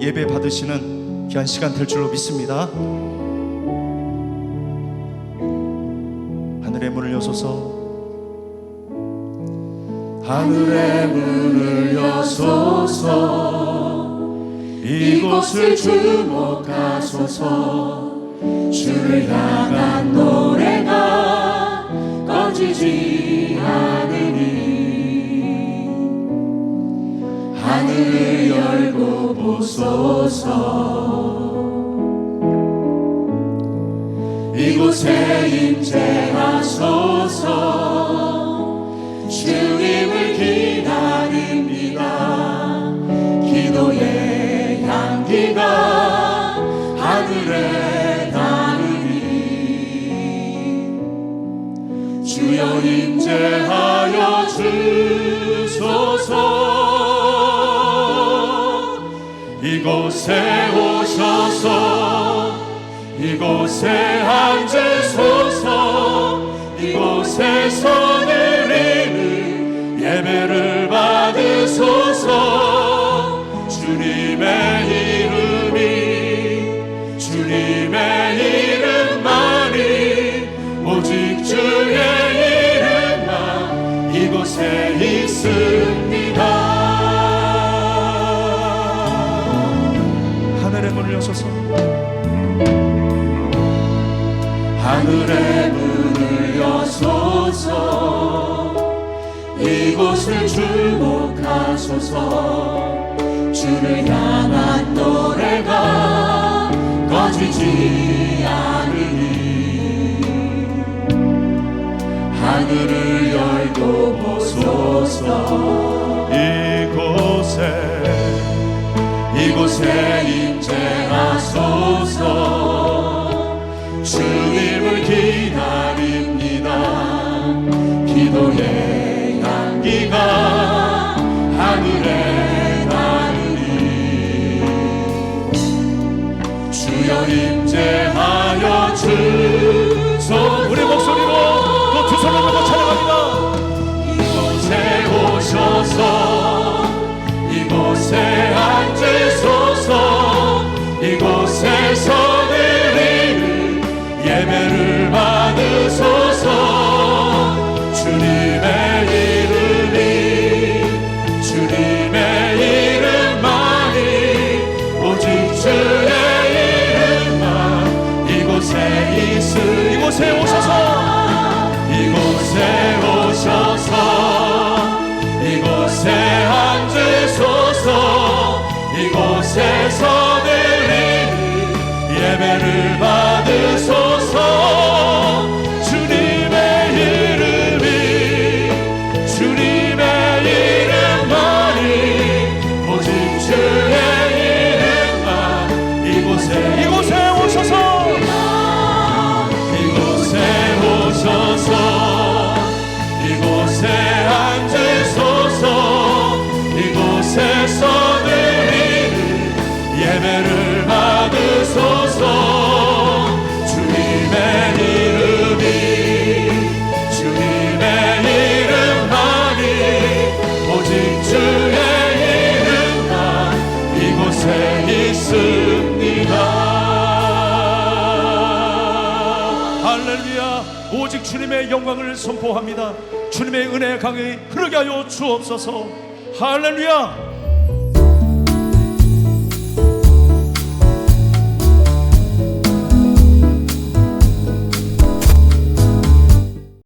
예배 받으시는 귀한 시간 될 줄로 믿습니다. 하늘의 문을 여소서. 하늘의 문을 여소서. 이곳을 주목하소서. 주를 향한 노래가 꺼지지 하늘을 열고 보소서. 이곳에 임재하소서. 주님을 기다립니다. 기도의 향기가 하늘에 닿으니. 주여 임재하여 주소서 이곳에 오셔서 이곳에 앉으소서 이곳에서 드리는 예배를 받으소서. 주님의 이름이 주님의 이름만이 오직 주의 이름만 이곳에 있습니다 여소서. 하늘의 문을 여소서. 이곳을 주목하소서. 주를 향한 노래가 꺼지지 않으니. 하늘을 열고 보소서. 이곳에 이곳에 임재하소서. 주님을 기다립니다. 기도의 향기가 주의 이름만 이곳에 있으 이곳에 오셔서. 이곳에 오셔서. 이곳에 앉으소서. 이곳에서 드리는 예배를 받 오직 주님의 영광을 선포합니다. 주님의 은혜 강에 흐르게 하여 주옵소서. 할렐루야